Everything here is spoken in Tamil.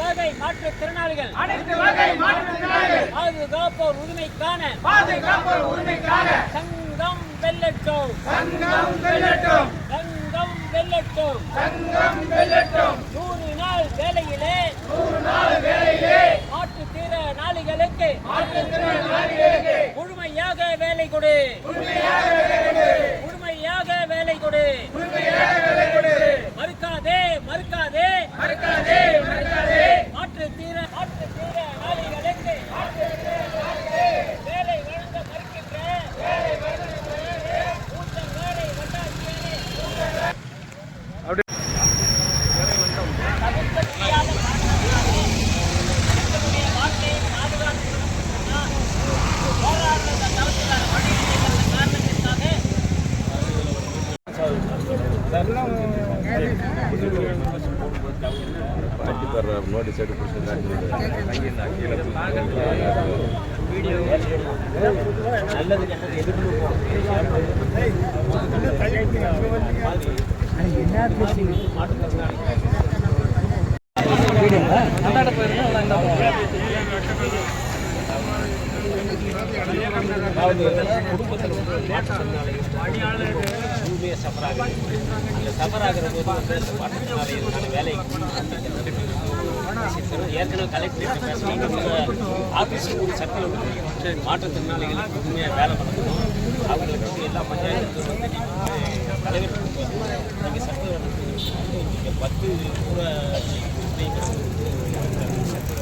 வகை மாற்றுத்திறனாளிகள் அனைத்து வகை மாற்றுத்திறனாளிகள் பாதுகாப்போர் உரிமைக்கான. பாதுகாப்போர் உரிமைக்காக சங்கம் வெல்லட்டும். சங்கம் வெல்லட்டும். சங்கம் வெல்லட்டும். சங்கம் வெல்லட்டும். நூறு நாள் வேலையிலே நூறு நாள் வேலையிலே மாற்றுத்திறனாளிகளுக்கு மாற்றுத்திறனாளிகளுக்கு முழுமையாக வேலை கொடு. உண்மையாக வேலை கொடு. முழுமையாக வேலை கொடு. உண்மையாக ನೋಡಿ ಸೈಡ್ நல்லது கெட்டது எதிர்ப்பு அதாவது குடும்பத்தில் வந்து மாற்றுத்திறனாளிகள் சஃபர் ஆகுது. அந்த சஃபர் ஆகிற போது வந்து அந்த மாற்றுத்திறனாளிகளுக்கான வேலை ஏற்கனவே கலெக்டர் பேசுகிறோம் ஆஃபீஸில் ஒரு சட்டம் ஒன்று மாற்றுத்திறனாளிகளுக்கு உண்மையாக வேலை பண்ணணும் அவங்களுக்கு வந்து எல்லா பஞ்சாயத்து வந்து நீங்கள் தலைவர் நீங்கள் சட்டம் நீங்கள் பத்து கூட நீங்கள் சட்டம்